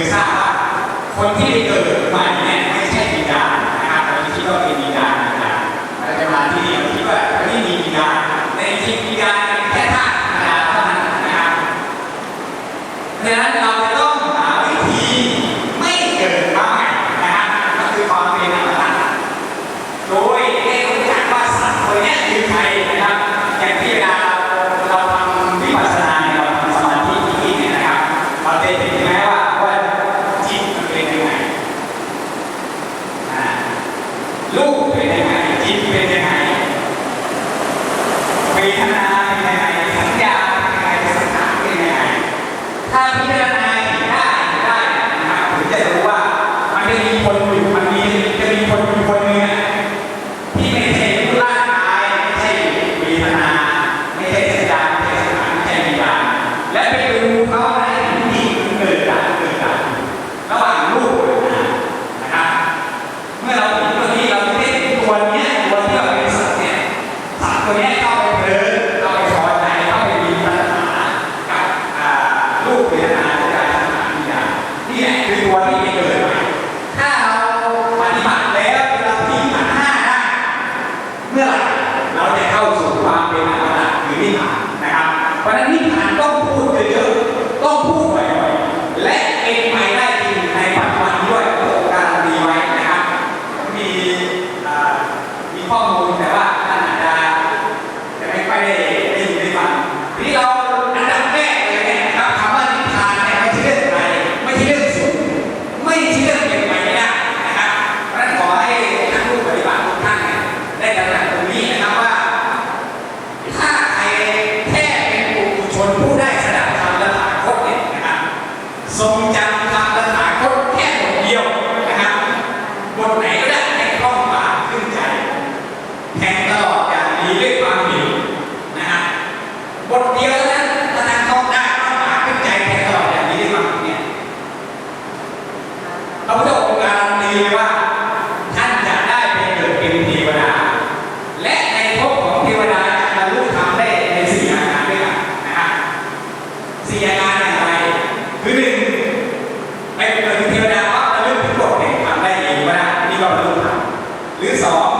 ือทราบว่าคนที่เกิดใหม่ ตันี้เข้ไปเผลอเข้ไปสอนใจเข้าไปมีปัญหากับลูกเวท คนเดียวเท่านั้นถ้าทางได้เาหาขึ้นแทนตลอดอย่างนี้มาเนี่ยพระพุองค์การันตีว่า ท่านจะได้เป็นเกิดเป็นเทวดา และในภพของเทวดาจรรลุธรรได้ในสี่อากด้วยกันนะฮะสี่อาการอะไรคือหนึ่งไปเกิดเป็นเทวดาปั๊บบรรลุถึงกฎแห่งธรรได้เองก็ได้นี่ก็บรรลุธรรมหรือสอง